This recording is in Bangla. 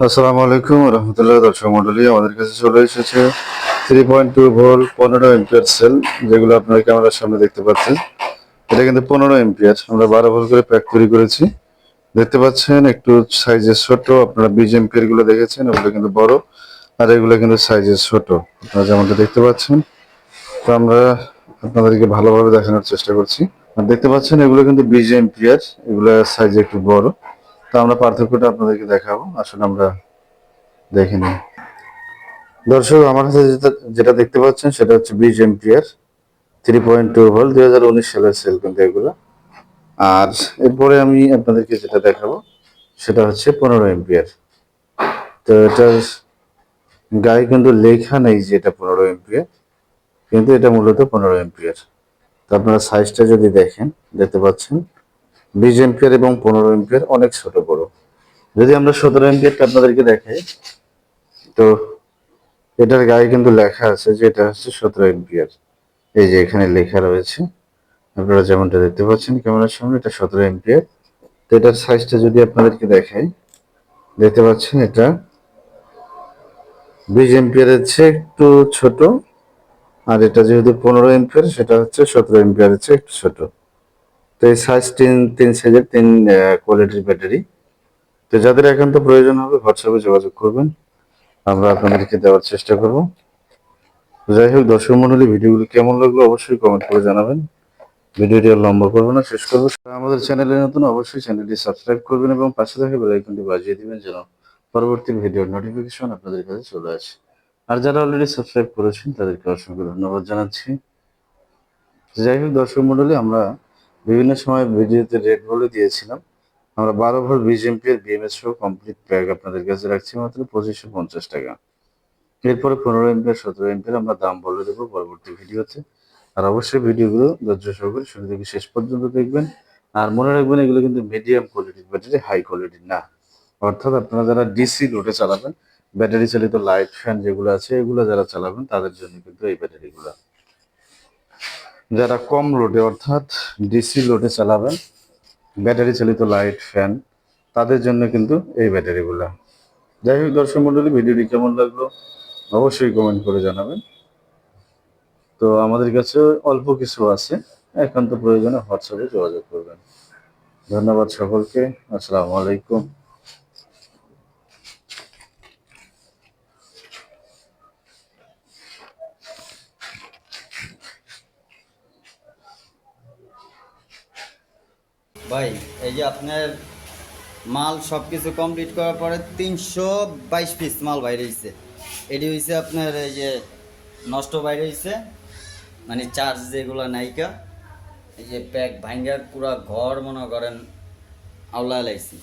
আসসালামু আলাইকুম রহমতুল্লাহ, দর্শক মন্ডলী আমাদের কাছে চলে এসেছে থ্রি পয়েন্ট টু ভোল পনেরো এমপিয়ার সেল যেগুলো আপনারা ক্যামেরার সামনে দেখতে পাচ্ছেন। এটা কিন্তু পনেরো এমপিয়ার আমরা বারো ভোল করে প্যাক তৈরি করেছি। দেখতে পাচ্ছেন, একটু সাইজের ছোট, আপনারা বিশ এমপিয়ারগুলো দেখেছেন, ওগুলো কিন্তু বড়, আর এগুলো কিন্তু সাইজের ছোট। আপনারা যেমনটা দেখতে পাচ্ছেন, তো আমরা আপনাদেরকে ভালোভাবে দেখানোর চেষ্টা করছি। আর দেখতে পাচ্ছেন, এগুলো কিন্তু বিশ এমপিয়ার এগুলো সাইজ একটু বড়। তো আমরা পার্থক্যটা আপনাদেরকে দেখাবো। আসলে আমরা দেখে নিই। দর্শক, আমার কাছে যেটা দেখতে পাচ্ছেন সেটা হচ্ছে বিশ ampere three point two volt দুই হাজার উনিশ সালের সেল কিন্তু এগুলো। আর এরপরে আমি আপনাদেরকে যেটা দেখাবো, সেটা হচ্ছে পনেরো এমপিয়ার তো এটার গায়ে কিন্তু লেখা নেই যে এটা পনেরো এমপিয়ার কিন্তু এটা মূলত পনেরো এমপিয়ার তো আপনারা সাইজটা যদি দেখেন, দেখতে পাচ্ছেন বিশ এমপিয়ার এবং পনেরো এমপিয়ার অনেক ছোট, বড়। যদি আমরা সতেরো এমপিয়ারটা আপনাদেরকে দেখাই, তো এটার গায়ে কিন্তু লেখা আছে যে এটা হচ্ছে সতেরো এমপিয়ার এই যে এখানে লেখা রয়েছে, আপনারা যেমনটা দেখতে পাচ্ছেন ক্যামেরার সামনে, এটা সতেরো এমপিয়ার তো এটার সাইজটা যদি আপনাদেরকে দেখাই, দেখতে পাচ্ছেন এটা বিশ এমপিয়ারের চেয়ে একটু ছোট, আর এটা যেহেতু পনেরো এমপিয়ার সেটা হচ্ছে সতেরো এমপিয়ারের চেয়ে একটু ছোট। তো এই সাইজ তিন তিন সাইজের তিন কোয়ালিটির ব্যাটারি তো যাদের একান্ত প্রয়োজন হবে হোয়াটসঅ্যাপে যোগাযোগ করবেন। আমরা আপনাদেরকে দেওয়ার চেষ্টা করব। যাই হোক, দর্শক মন্ডলী, ভিডিওগুলো কেমন লাগল অবশ্যই কমেন্ট করে জানাবেন। ভিডিওটি আর লম্বা করব না, শেষ করব। আমাদের চ্যানেলে নতুন, অবশ্যই চ্যানেলটি সাবস্ক্রাইব করবেন এবং পাশে থাকা বেল আইকনটি বাজিয়ে দিবেন যেন পরবর্তী ভিডিওর নোটিফিকেশন আপনাদের কাছে চলে আসে। আর যারা অলরেডি সাবস্ক্রাইব করেছেন, তাদেরকে অসংখ্য ধন্যবাদ জানাচ্ছি। যাই হোক, দর্শক মন্ডলী, আমরা বিভিন্ন সময় ভিডিওতে রেট বলে দিয়েছিলাম। আমরা বারো ভোল্ট বিশ এমপিয়ার বিএমএস কমপ্লিট প্যাক আপনাদের কাছে রাখছি, মাত্র পঁচিশশো পঞ্চাশ টাকা। এরপরে পনেরো এমপিয়ার সতেরো এমপিয়ার আমরা দাম বলে দেবো পরবর্তী ভিডিওতে। আর অবশ্যই ভিডিওগুলো ধৈর্য সহকারে শুরু থেকে শেষ পর্যন্ত দেখবেন। আর মনে রাখবেন এগুলো কিন্তু মিডিয়াম কোয়ালিটির ব্যাটারি হাই কোয়ালিটির না। অর্থাৎ আপনারা যারা ডিসি লোডে চালাবেন ব্যাটারি চালিত লাইট ফ্যান যেগুলো আছে, এগুলো যারা চালাবেন, তাদের জন্য কিন্তু এই ব্যাটারিগুলো যারা কম লোডে অর্থাৎ ডিসি লোডে চালাবেন ব্যাটারি চালিত লাইট ফ্যান তাদের জন্য কিন্তু এই ব্যাটারিগুলো যাই হোক দর্শক মন্ডলী, ভিডিওটি কেমন লাগল অবশ্যই কমেন্ট করে জানাবেন। তো আমাদের কাছে অল্প কিছু আছে, একান্ত প্রয়োজনে হোয়াটসঅ্যাপে যোগাযোগ করবেন। ধন্যবাদ সকলকে, আসসালামু আলাইকুম। ভাই, এই যে আপনার মাল সব কিছু কমপ্লিট করার পরে তিনশো বাইশ পিস মাল বাইরে হয়েছে এটি হয়েছে আপনার এই যে নষ্ট বাইরে হয়েছে মানে চার্জ যেগুলো নায়িকা এই যে প্যাক ভাঙ্গার পুরা ঘর মনে করেন আওলা লাইছি।